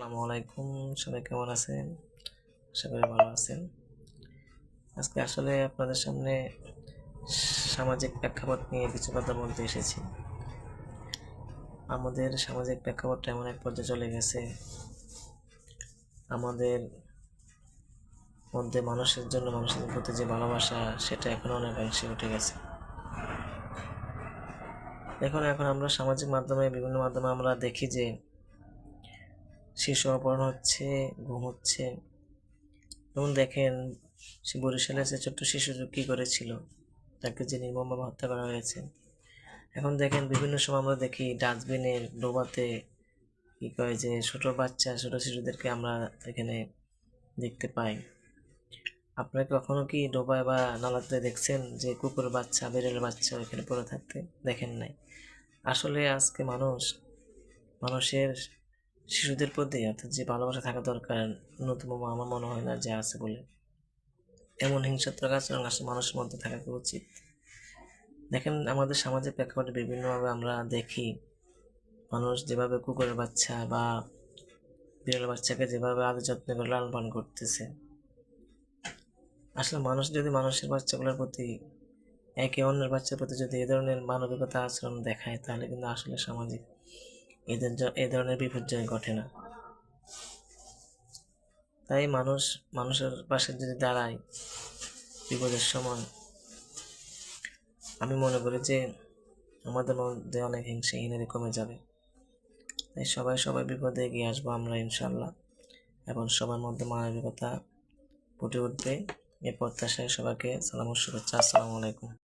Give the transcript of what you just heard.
আসসালামু আলাইকুম, সবাই কেমন আছেন? করি ভালো আছেন। আজকে আসলে আপনাদের সামনে সামাজিক প্রেক্ষাপট নিয়ে কিছু কথা বলতে এসেছি। আমাদের সামাজিক প্রেক্ষাপটটা এমন এক পর্যায়ে চলে গেছে। আমাদের মধ্যে মানুষের জন্য, মানুষের প্রতি যে ভালোবাসা, সেটা এখন অনেকাংশে উঠে গেছে। দেখুন এখন আমরা সামাজিক মাধ্যমে, বিভিন্ন মাধ্যমে আমরা দেখি যে শিশু অপহরণ হচ্ছে গুম হচ্ছে। যেমন দেখেন, সে বরিশালে সে ছোট্ট শিশু কী করেছিল, তাকে যে নির্মমভাবে হত্যা করা হয়েছে। এখন দেখেন, বিভিন্ন সময় আমরা দেখি ডাস্টবিনের ডোবাতে কী কয় যে, ছোট বাচ্চা, ছোট শিশুদেরকে আমরা এখানে দেখতে পাই। আপনারা কখনো কি ডোবায় বা নালাতে দেখছেন যে, কুকুর বাচ্চা বেরেল বাচ্চা ওইখানে পড়ে থাকতে? দেখেন নাই। আসলে আজকে মানুষ, মানুষের শিশুদের প্রতি, অর্থাৎ যে ভালোবাসা থাকা দরকার ন্যূনতম আমার মনে হয় না যে আছে বলে। এমন হিংসাত্মক আচরণ আসলে মানুষের মধ্যে থাকা উচিত। দেখেন, আমাদের সামাজিক প্রেক্ষাপটে বিভিন্নভাবে আমরা দেখি, মানুষ যেভাবে কুকুরের বাচ্চা বা বিড়াল বাচ্চাকে যেভাবে আদর যত্ন করে লালন পালন করতেছে, আসলে মানুষ যদি মানুষের বাচ্চাগুলোর প্রতি, একে অন্যের বাচ্চার প্রতি যদি এ ধরনের মানবিকতা আচরণ দেখায়, তাহলে কিন্তু আসলে সামাজিক এদের এ ধরনের বিপর্যয় ঘটে না। তাই মানুষ, মানুষের পাশে যদি দাঁড়ায় বিপদের সময়, আমি মনে করি যে আমাদের মধ্যে অনেক হিংসা হিনারি কমে যাবে। তাই সবাই সবাই বিপদে এগিয়ে আসব আমরা ইনশাল্লাহ এবং সবার মধ্যে মানবিকতা ফুটে উঠবে। এ প্রত্যাশায় সবাইকে সালাম শুভেচ্ছা। আসসালামু আলাইকুম।